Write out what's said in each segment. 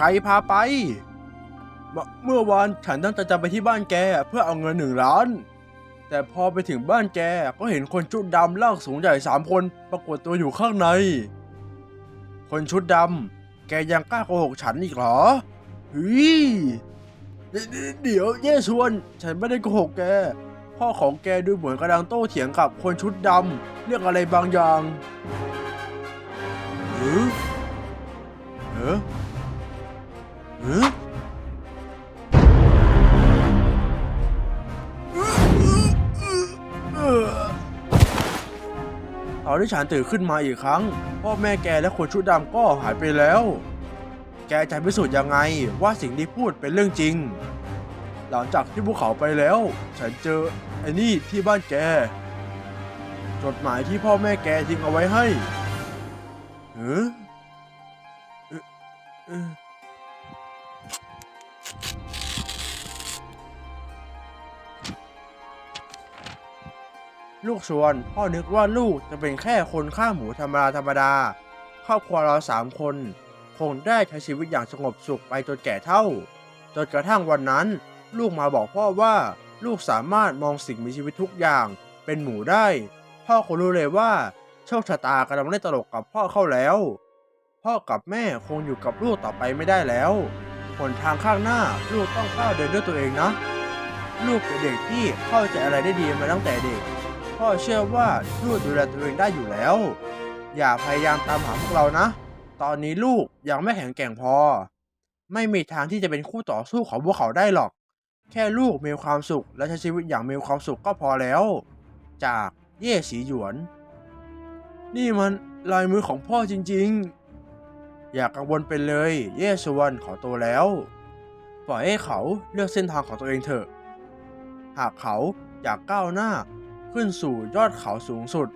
ใครพาไป เมื่อวานฉันตั้งใจจะไปที่บ้านแกเพื่อเอาเงินหนึ่งล้าน แต่พอไปถึงบ้านแกก็เห็นคนชุดดำร่างสูงใหญ่สามคนปรากฏตัวอยู่ข้างใน คนชุดดำแกยังกล้าโกหกฉันอีกเหรอเฮ้ยเดี๋ยวเย่ชวน ฉันไม่ได้โกหกแก พ่อของแกดูเหมือนกำลังโต้เถียงกับคนชุดดำเรื่องอะไรบางอย่าง เออเออ ตอนที่ฉันตื่นขึ้นมาอีกครั้ง พ่อแม่แกและคนชุดดำก็หายไปแล้ว แกจะพิสูจน์ยังไงว่าสิ่งที่พูดเป็นเรื่องจริง หลังจากที่พวกเขาไปแล้ว ฉันเจอไอ้นี่ที่บ้านแก จดหมายที่พ่อแม่แกทิ้งเอาไว้ให้เออเออ ลูกชวน พ่อนึกว่าลูกจะเป็นแค่คนฆ่าหมูธรรมดาธรรมดา ครอบครัวเราสามคน คงได้ใช้ชีวิตอย่างสงบสุขไปจนแก่เท่า จนกระทั่งวันนั้น ลูกมาบอกพ่อว่าลูกสามารถมองสิ่งมีชีวิตทุกอย่างเป็นหมูได้ พ่อคงรู้เลยว่า โชคชะตากำลังเล่นตลกกับพ่อเข้าแล้ว พ่อกับแม่คงอยู่กับลูกต่อไปไม่ได้แล้วหนทางข้างหน้าลูกต้องก้าวเดินด้วยตัวเองนะ ลูกเป็นเด็กที่เข้าใจอะไรได้ดีมาตั้งแต่เด็ก พ่อเชื่อว่าลูกดูแลตัวเองได้อยู่แล้ว อย่าพยายามตามหาพวกเรานะ ตอนนี้ลูกยังไม่แข็งแกร่งพอ ไม่มีทางที่จะเป็นคู่ต่อสู้ของพวกเขาได้หรอก แค่ลูกมีความสุขและใช้ชีวิตอย่างมีความสุขก็พอแล้ว จากเย่สีหยวน นี่มันลายมือของพ่อจริงๆ อย่ากกังวลไปเลย เย่สวนขอโตแล้ว ปล่อยให้เขาเลือกเส้นทางของตัวเองเถอะ หากเขาอยากก้าวหน้า ขึ้นสู่ยอดเขาสูงสุด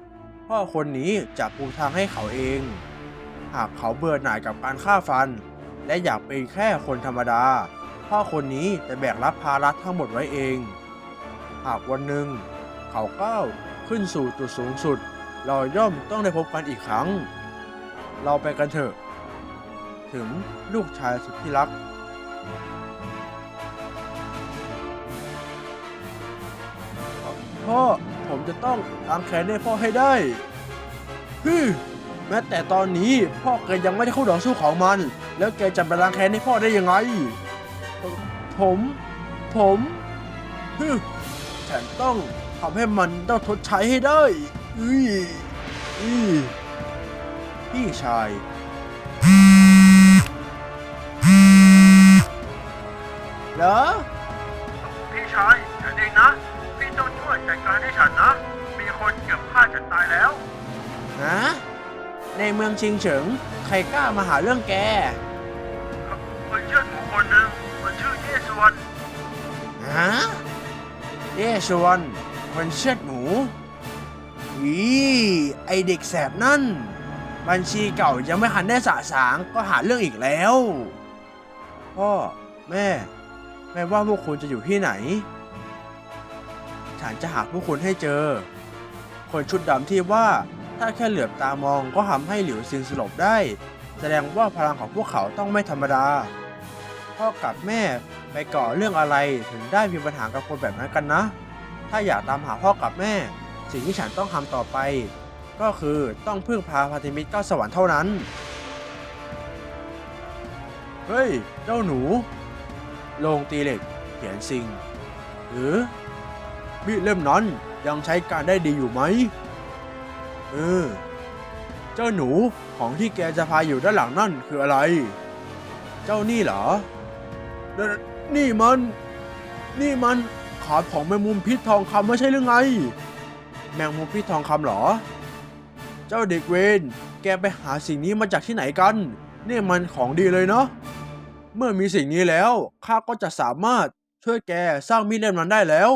พ่อคนนี้จะปูทางให้เขาเอง หากเขาเบื่อหน่ายกับการฆ่าฟัน และอยากเป็นแค่คนธรรมดา พ่อคนนี้จะแบกรับภาระทั้งหมดไว้เอง หากวันหนึ่ง เขาก้าวขึ้นสู่จุดสูงสุด เราย่อมต้องได้พบกันอีกครั้ง เราไปกันเถอะ ถึงลูกชายสุดที่รักพ่อ จะต้องล้างแค้นให้พ่อให้ได้ฮึแม้แต่ตอนนี้พ่อแกยังไม่ได้คู่ต่อสู้ของมัน แล้วแกจะไปล้างแค้นให้พ่อได้ยังไง ผม ผมฮึฉันต้องทำให้มันต้องทดใช้ให้ได้อุ้ยอุ้ยพี่ชาย เหรอ พี่ชายฉันเองนะ พี่ต้องช่วยจัดการให้ฉันนะ แล้ว ฮะ ในเมืองชิงเฉิง ใครกล้ามาหาเรื่องแกคนชื่อหมูคนหนึ่งคนชื่อเย่ชวนฮะ เย่ชวนคนเชือดหมูอีไอเด็กแสบนั่น บัญชีเก่ายังไม่หันได้สะสางก็หาเรื่องอีกแล้ว พ่อ แม่ แม่ว่าพวกคุณจะอยู่ที่ไหน ฉันจะหาพวกคุณให้เจอ คนชุดดำที่ว่าถ้าแค่เหลือบตามองก็ทำให้หลิวซินสลบได้ แสดงว่าพลังของพวกเขาต้องไม่ธรรมดา พ่อกับแม่ไปก่อเรื่องอะไรถึงได้มีปัญหากับคนแบบนั้นกันนะ ถ้าอยากตามหาพ่อกับแม่ สิ่งที่ฉันต้องทำต่อไป ก็คือต้องพึ่งพาพันธมิตรเก้าสวรรค์เท่านั้น เฮ้ย เจ้าหนูโรงตีเหล็กเขียนซิงหรือมีดเล่มนั้น ยังใช้การได้ดีอยู่ไหม เออ เจ้าหนูของที่แกจะพาอยู่ด้านหลังนั่นคืออะไร เจ้านี่เหรอ นี่มัน นี่มันขาดของแมงมุมพิษทองคำไม่ใช่หรือไง แมงมุมพิษทองคำเหรอ เจ้าเด็กเวนแกไปหาสิ่งนี้มาจากที่ไหนกัน นี่มันของดีเลยเนาะ เมื่อมีสิ่งนี้แล้วข้าก็จะสามารถช่วยแกสร้างมีดเล่มนั้นได้แล้ว